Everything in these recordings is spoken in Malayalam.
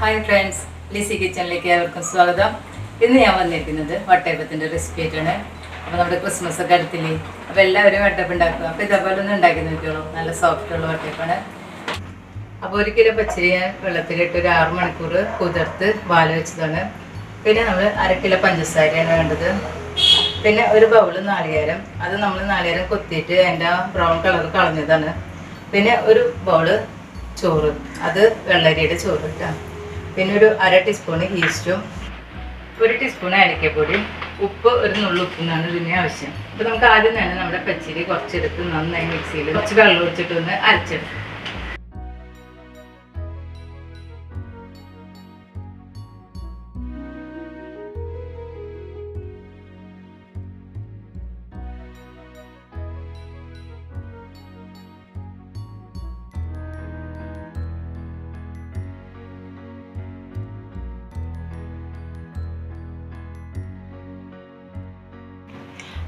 ഹായ് ഫ്രണ്ട്സ് ലിസി കിച്ചണിലേക്ക് ഏവർക്കും സ്വാഗതം. ഇന്ന് ഞാൻ വന്നിരിക്കുന്നത് വട്ടയപ്പത്തിന്റെ റെസിപ്പി ആയിട്ടാണ്. അപ്പോൾ നമ്മുടെ ക്രിസ്മസ് ഒക്കെ അടുത്തില്ലേ? അപ്പോൾ എല്ലാവരും വട്ടയപ്പം ഉണ്ടാക്കുക. അപ്പോൾ ഇതേപോലെ ഒന്ന് ഉണ്ടാക്കി നോക്കിയോളൂ നല്ല സോഫ്റ്റ് ഉള്ള വട്ടയപ്പാണ്. അപ്പോൾ ഒരു കിലോ പച്ചരി ഞാൻ വെള്ളത്തിലിട്ട് ഒരു ആറ് മണിക്കൂർ കുതിർത്ത് വാല വെച്ചതാണ്. പിന്നെ നമ്മൾ അര കിലോ പഞ്ചസാരയാണ് വേണ്ടത്. പിന്നെ ഒരു ബൗൾ നാളികേരം. അത് നമ്മൾ നാളികേരം കൊത്തിയിട്ട് അതിന്റെ ബ്രൗൺ കളർ കളഞ്ഞതാണ്. പിന്നെ ഒരു ബൗൾ ചോറ്. അത് വെള്ളരിയുടെ ചോറ് കേട്ടോ പിന്നെ ഒരു അര ടീസ്പൂൺ ഈസ്റ്റും ഒരു ടീസ്പൂൺ അരക്കപ്പൊടി ഉപ്പ് ഒരു നുള്ളു ഉപ്പിനാണ് ഇതിന് ആവശ്യം. അപ്പോൾ നമുക്ക് ആദ്യം തന്നെ നമ്മുടെ പച്ചരി കുറച്ചെടുത്ത് നന്നായി മിക്സിയിൽ കുറച്ച് വെള്ളം ഒഴിച്ചിട്ട് ഒന്ന് അരച്ചെടുക്കും.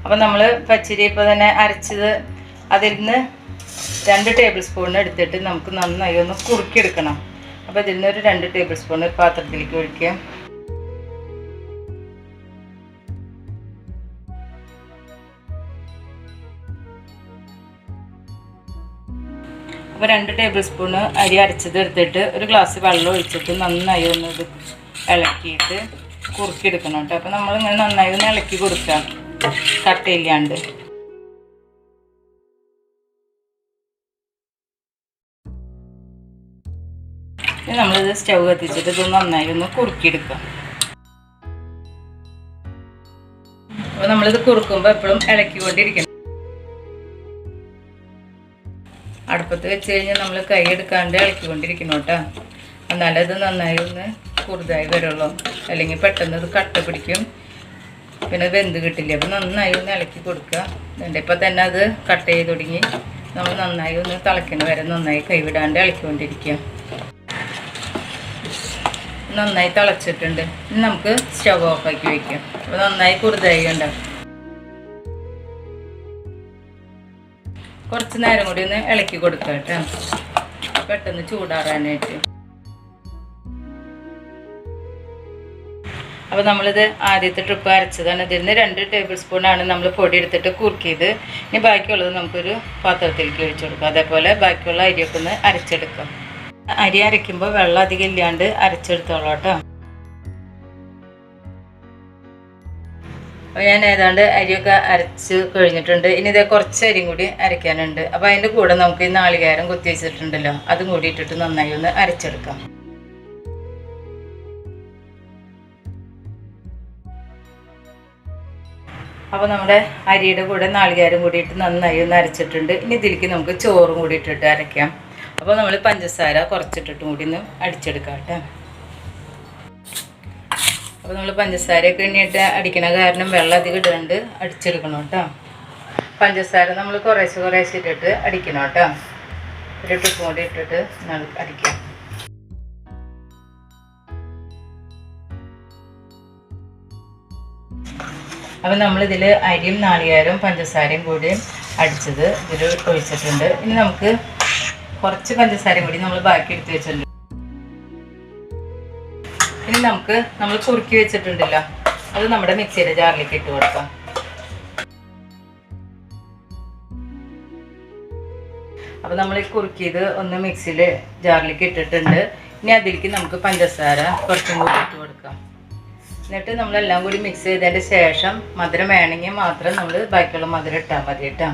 അപ്പം നമ്മൾ പച്ചരി ഇപ്പോൾ തന്നെ അരച്ചത് അതിൽ നിന്ന് രണ്ട് ടേബിൾ സ്പൂൺ എടുത്തിട്ട് നമുക്ക് നന്നായി ഒന്ന് കുറുക്കിയെടുക്കണം. അപ്പോൾ ഇതിൽ നിന്ന് ഒരു രണ്ട് ടേബിൾ സ്പൂൺ പാത്രത്തിലേക്ക് ഒഴിക്കുക. അപ്പോൾ രണ്ട് ടേബിൾ സ്പൂണ് അരി അരച്ചത് എടുത്തിട്ട് ഒരു ഗ്ലാസ് വെള്ളം ഒഴിച്ചിട്ട് നന്നായി ഒന്ന് ഇത് ഇളക്കിയിട്ട് കുറുക്കിയെടുക്കണം കേട്ടോ. അപ്പോൾ നമ്മളിങ്ങനെ നന്നായി ഒന്ന് ഇളക്കി കൊടുക്കാം. കട്ടയില്ലാണ്ട് നമ്മളിത് സ്റ്റൗ കത്തിച്ചിട്ട് ഇത് നന്നായി ഒന്ന് കുറുക്കിയെടുക്കാം. അപ്പോൾ നമ്മളിത് കുറുക്കുമ്പോൾ എപ്പോഴും ഇളക്കിക്കൊണ്ടിരിക്കണം അടുപ്പത്ത് വെച്ച് കഴിഞ്ഞാൽ നമ്മൾ കൈ എടുക്കാണ്ട് ഇളക്കിക്കൊണ്ടിരിക്കണം കേട്ടോ. എന്നാലത് നന്നായി ഒന്ന് കുറുതായി വരുള്ളൂ. അല്ലെങ്കിൽ പെട്ടെന്ന് ഇത് കട്ട പിടിക്കും. പിന്നെ വെന്ത് കിട്ടില്ല. അപ്പം നന്നായി ഒന്ന് ഇളക്കി കൊടുക്കുക. എന്നിട്ട് ഇപ്പം തന്നെ അത് കട്ട് ചെയ്ത് തുടങ്ങി. നമ്മൾ നന്നായി ഒന്ന് തിളയ്ക്കണ വരെ നന്നായി കൈവിടാണ്ട് ഇളക്കിക്കൊണ്ടിരിക്കുക. നന്നായി തിളച്ചിട്ടുണ്ട്. ഇനി നമുക്ക് സ്റ്റവ് ഓഫാക്കി വയ്ക്കാം അപ്പോൾ നന്നായി കുറുതായി ഉണ്ടാവും കുറച്ച് നേരം കൂടി ഒന്ന് ഇളക്കി കൊടുക്കാം കേട്ടോ. പെട്ടെന്ന് ചൂടാറാനായിട്ട്. അപ്പോൾ നമ്മളിത് ആദ്യത്തെ ട്രിപ്പ് അരച്ചതാണ്. ഇതിൽ നിന്ന് രണ്ട് ടേബിൾ സ്പൂണാണ് നമ്മൾ പൊടി എടുത്തിട്ട് കുറുക്കിയത്. ഇനി ബാക്കിയുള്ളത് നമുക്കൊരു പാത്രത്തിലേക്ക് ഒഴിച്ചു കൊടുക്കാം. അതേപോലെ ബാക്കിയുള്ള അരിയൊക്കെ ഒന്ന് അരച്ചെടുക്കാം. അരി അരയ്ക്കുമ്പോൾ വെള്ളം അധികം ഇല്ലാണ്ട് അരച്ചെടുത്തോളാം കേട്ടോ. അപ്പോൾ ഞാൻ ഏതാണ്ട് അരിയൊക്കെ അരച്ച് കഴിഞ്ഞിട്ടുണ്ട്. ഇനി ഇതേ കുറച്ച് അരിയും കൂടി അരയ്ക്കാനുണ്ട്. അപ്പോൾ അതിന്റെ കൂടെ നമുക്ക് ഈ നാളികേരം കുത്തി വെച്ചിട്ടുണ്ടല്ലോ. അതും കൂടി ഇട്ടിട്ട് നന്നായി ഒന്ന് അരച്ചെടുക്കാം. അപ്പോൾ നമ്മുടെ അരിയുടെ കൂടെ നാളികേരം കൂടി ഇട്ട് നന്നായി ഒന്ന് അരച്ചിട്ടുണ്ട്. ഇനി ഇതിലേക്ക് നമുക്ക് ചോറും കൂടി ഇട്ടിട്ട് അരയ്ക്കാം. അപ്പോൾ നമ്മൾ പഞ്ചസാര കുറച്ചിട്ടിട്ടും കൂടി ഒന്ന് അടിച്ചെടുക്കാം കേട്ടോ അപ്പോൾ നമ്മൾ പഞ്ചസാരയൊക്കെ എണ്ണിയിട്ട് അടിക്കണ കാരണം വെള്ളം അധികം ഇടാണ്ട് അടിച്ചെടുക്കണം കേട്ടോ. പഞ്ചസാര നമ്മൾ കുറേശ്ശെ കുറേശ്ശെ ഇട്ടിട്ട് അടിക്കണം കേട്ടോ. ഒരു ടിപ്പ് കൂടി ഇട്ടിട്ട് അടിക്കാം. അപ്പം നമ്മളിതിൽ അരിയും നാളികേരവും പഞ്ചസാരയും കൂടി അടിച്ചത് ഇതിൽ ഒഴിച്ചിട്ടുണ്ട്. ഇനി നമുക്ക് കുറച്ച് പഞ്ചസാരയും കൂടി നമ്മൾ ബാക്കി എടുത്ത് വെച്ചിട്ടുണ്ട്. ഇനി നമുക്ക് നമ്മൾ കുറുക്കി വെച്ചിട്ടുണ്ടല്ലോ അത് നമ്മുടെ മിക്സിയുടെ ജാറിലേക്ക് ഇട്ട് കൊടുക്കാം. അപ്പോൾ നമ്മൾ ഈ കുറുക്കിയത് ഒന്ന് മിക്സിയിൽ ജാറിലേക്ക് ഇട്ടിട്ടുണ്ട്. ഇനി അതിലേക്ക് നമുക്ക് പഞ്ചസാര കുറച്ചും കൂടി ഇട്ട് കൊടുക്കാം. എന്നിട്ട് നമ്മളെല്ലാം കൂടി മിക്സ് ചെയ്തതിന്റെ ശേഷം മധുരം വേണമെങ്കിൽ മാത്രം നമ്മൾ ബാക്കിയുള്ള മധുരം ഇട്ടാൽ മതി കേട്ടോ.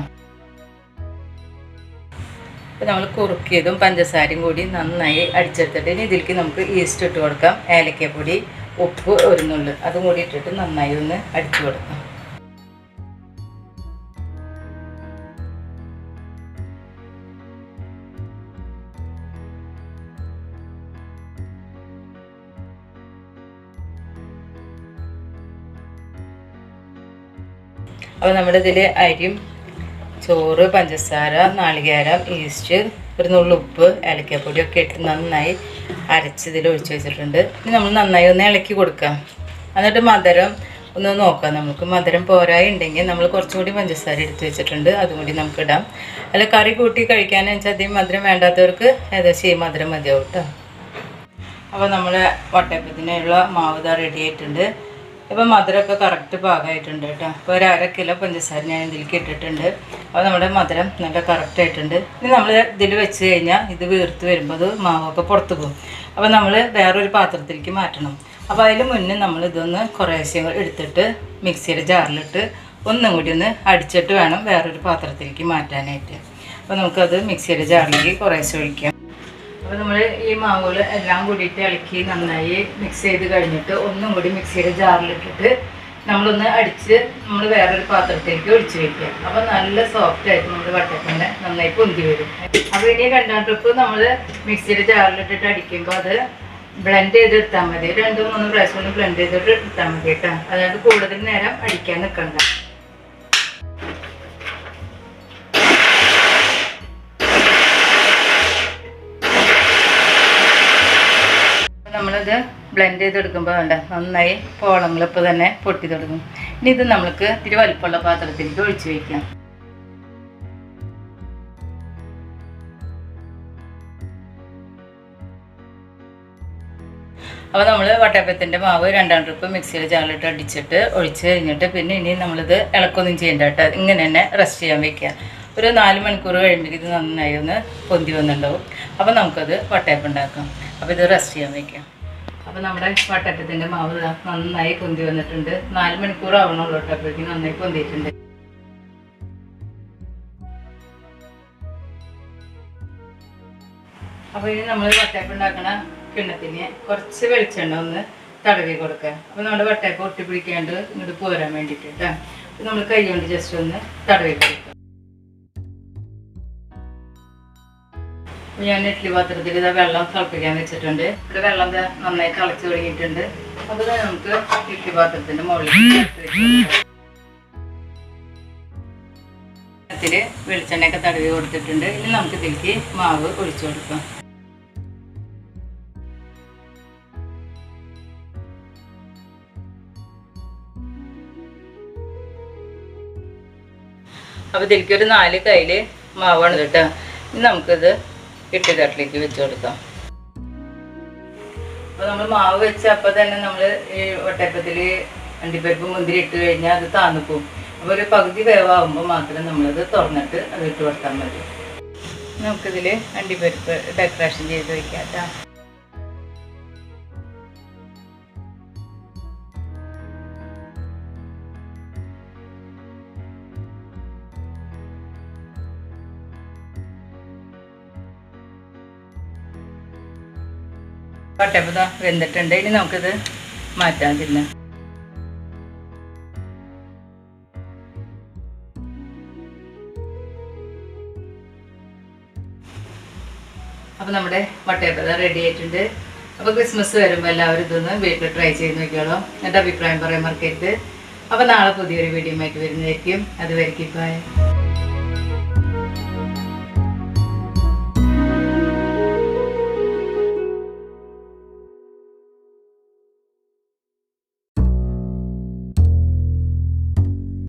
അപ്പോൾ നമ്മൾ കുറുക്കിയതും പഞ്ചസാരയും കൂടി നന്നായി അടിച്ചെടുത്തിട്ട് ഇനി ഇതിലേക്ക് നമുക്ക് ഈസ്റ്റ് ഇട്ട് കൊടുക്കാം. ഏലക്കപ്പൊടി ഉപ്പ് ഒരു നുള്ളു. അതും കൂടി ഇട്ടിട്ട് നന്നായി ഒന്ന് അടിച്ചു കൊടുക്കാം. അപ്പോൾ നമ്മുടെ ഇതിൽ അരിയും ചോറ് പഞ്ചസാര നാളികേരം ഈസ്റ്റ് ഒരു നുള്ളു ഉപ്പ് ഏലക്കപ്പൊടിയൊക്കെ ഇട്ട് നന്നായി അരച്ച് ഇതിൽ ഒഴിച്ച് വെച്ചിട്ടുണ്ട്. ഇനി നമ്മൾ നന്നായി ഒന്ന് ഇളക്കി കൊടുക്കാം. എന്നിട്ട് മധുരം ഒന്ന് നോക്കാം. നമുക്ക് മധുരം പോരായി ഉണ്ടെങ്കിൽ നമ്മൾ കുറച്ചും കൂടി പഞ്ചസാര എടുത്ത് വെച്ചിട്ടുണ്ട്. അതും കൂടി നമുക്ക് ഇടാം. അല്ല കറി കൂട്ടി കഴിക്കാൻ വെച്ചാൽ അധികം മധുരം വേണ്ടാത്തവർക്ക് ഏകദേശം ഈ മധുരം മതിയാവും കേട്ടോ. അപ്പോൾ നമ്മൾ വട്ടയപ്പത്തിനുള്ള മാവ് ഇതാ റെഡി ആയിട്ടുണ്ട്. ഇപ്പോൾ മധുരമൊക്കെ കറക്റ്റ് പാകമായിട്ടുണ്ട് കേട്ടോ. അപ്പോൾ ഒരു അര കിലോ പഞ്ചസാര ഞാൻ ഇതിലേക്ക് ഇട്ടിട്ടുണ്ട്. അപ്പോൾ നമ്മുടെ മധുരം നല്ല കറക്റ്റ് ആയിട്ടുണ്ട്. ഇനി നമ്മൾ ഇതിൽ വെച്ച് കഴിഞ്ഞാൽ ഇത് വീർത്ത് വരുമ്പോൾ അത് മാവൊക്കെ പുറത്ത് പോകും. അപ്പോൾ നമ്മൾ വേറൊരു പാത്രത്തിലേക്ക് മാറ്റണം. അപ്പോൾ അതിന് മുന്നേ നമ്മൾ ഇതൊന്ന് കുറേശ്ശെ എടുത്തിട്ട് മിക്സിയുടെ ജാറിലിട്ട് ഒന്നും കൂടി ഒന്ന് അടിച്ചിട്ട് വേണം വേറൊരു പാത്രത്തിലേക്ക് മാറ്റാനായിട്ട്. അപ്പോൾ നമുക്കത് മിക്സിയുടെ ജാറിലേക്ക് കുറേശ്ശെ ഒഴിക്കാം. അപ്പോൾ നമ്മൾ ഈ മാവുകൾ എല്ലാം കൂടിയിട്ട് ഇളക്കി നന്നായി മിക്സ് ചെയ്ത് കഴിഞ്ഞിട്ട് ഒന്നും കൂടി മിക്സിയുടെ ജാറിലിട്ടിട്ട് നമ്മളൊന്ന് അടിച്ച് നമ്മൾ വേറൊരു പാത്രത്തിലേക്ക് ഒഴിച്ചു വെക്കുക. അപ്പോൾ നല്ല സോഫ്റ്റ് ആയിട്ട് നമ്മൾ വട്ടത്തിന്റെ നന്നായി പൊന്തി വരും. അപ്പോൾ ഇനി രണ്ടാം ട്രിപ്പ് നമ്മൾ മിക്സിയുടെ ജാറിലിട്ടിട്ട് അടിക്കുമ്പോൾ അത് ബ്ലെൻഡ് ചെയ്ത് എടുത്താൽ മതി. രണ്ട് മൂന്ന് പ്രാവശ്യം ബ്ലെൻഡ് ചെയ്തിട്ട് എടുത്താൽ മതി കേട്ടോ. അതായത് കൂടുതൽ നേരം അടിക്കാൻ നിൽക്കണ്ട നമ്മളിത് ബ്ലെൻഡ് ചെയ്തെടുക്കുമ്പോൾ വേണ്ട നന്നായി പോളങ്ങൾ ഇപ്പോൾ തന്നെ പൊട്ടി തുടങ്ങും. ഇനി ഇത് നമ്മൾക്ക് ഇത്തിരി വലിപ്പമുള്ള പാത്രത്തിലേക്ക് ഒഴിച്ചു വയ്ക്കാം അപ്പോൾ നമ്മൾ വട്ടയപ്പത്തിന്റെ മാവ് രണ്ടാം ട്രിപ്പ് മിക്സിയിൽ ചാലിട്ട് അടിച്ചിട്ട് ഒഴിച്ച് കഴിഞ്ഞിട്ട് പിന്നെ ഇനി നമ്മളിത് ഇളക്കൊന്നും ചെയ്യേണ്ട കേട്ടോ. ഇങ്ങനെ തന്നെ റെസ്റ്റ് ചെയ്യാൻ വെക്കുക. ഒരു നാല് മണിക്കൂർ കഴിയുമ്പോൾ ഇത് നന്നായി ഒന്ന് പൊന്തി വന്നുണ്ടാവും അപ്പോൾ നമുക്കത് വട്ടയപ്പം ഉണ്ടാക്കാം അപ്പോൾ ഇത് റെസ്റ്റ് ചെയ്യാൻ വെക്കാം. അപ്പോൾ നമ്മുടെ വട്ടയപ്പത്തിന്റെ മാവ് നന്നായി പൊന്തി വന്നിട്ടുണ്ട്. നാല് മണിക്കൂർ കേട്ടോ അപ്പോഴേക്കും നന്നായി പൊന്തിയിട്ടുണ്ട്. അപ്പോൾ ഇനി നമ്മൾ വട്ടയപ്പം ഉണ്ടാക്കണ കിണ്ണത്തിന് കുറച്ച് വെളിച്ചെണ്ണ ഒന്ന് തടവി കൊടുക്കുക. അപ്പോൾ നമ്മുടെ വട്ടയപ്പം ഒട്ടിപ്പിടിക്കാണ്ട് ഇങ്ങോട്ട് പോരാൻ വേണ്ടിയിട്ട് കേട്ടോ അപ്പോൾ നമ്മൾ കൈ കൊണ്ട് ജസ്റ്റ് ഒന്ന് തടവി കൊടുക്കുക. അപ്പോൾ ഞാൻ ഇഡ്ഡലി പാത്രത്തിൽ ഇതാ വെള്ളം തിളപ്പിക്കാൻ വെച്ചിട്ടുണ്ട്. ഇവിടെ വെള്ളം നന്നായി തിളച്ച് തുടങ്ങിയിട്ടുണ്ട്. അപ്പോൾ നമുക്ക് ഇഡ്ഡലി പാത്രത്തിന്റെ മുകളിൽ ത്തിൽ വെളിച്ചെണ്ണയൊക്കെ തടവി കൊടുത്തിട്ടുണ്ട്. ഇനി നമുക്ക് ഇതിലേക്ക് മാവ് ഒഴിച്ചു കൊടുക്കാം. അപ്പോൾ ഇതിലേക്ക് ഒരു നാല് കയ്യിൽ മാവാണ് കേട്ടോ. ഇനി നമുക്കിത് ഇട്ട് തട്ടിലേക്ക് വെച്ച് കൊടുക്കാം. അപ്പോൾ നമ്മൾ മാവ് വെച്ച് അപ്പോൾ തന്നെ നമ്മൾ ഈ വട്ടയപ്പത്തിൽ അണ്ടിപ്പരിപ്പ് മുന്തിരി ഇട്ട് കഴിഞ്ഞാൽ അത് താന്നിപ്പോവും അപ്പൊ അപ്പോൾ ഒരു പകുതി വേവാകുമ്പോൾ മാത്രം നമ്മളത് തുറന്നിട്ട് അത് ഇട്ട് കൊടുത്താൽ മതി. നമുക്കിതിൽ അണ്ടിപ്പരിപ്പ് ഡെക്കറേഷൻ ചെയ്ത് വയ്ക്കാം വട്ടയപ്പം ദാ വെന്തിട്ടുണ്ട്. ഇനി നമുക്കിത് മാറ്റാൻ തിന്ന അപ്പോൾ നമ്മുടെ വട്ടയപ്പത റെഡി ആയിട്ടുണ്ട്. അപ്പോൾ ക്രിസ്മസ് വരുമ്പോൾ എല്ലാവരും ഇതൊന്ന് വീട്ടിൽ ട്രൈ ചെയ്ത് നോക്കിയോളൂ എന്റെ അഭിപ്രായം പറയാൻ മറക്കരുത്. അപ്പോൾ നാളെ പുതിയൊരു വീഡിയോ ആയിട്ട് വരുന്നതായിരിക്കും. അതുവരെയ്ക്കും ബൈ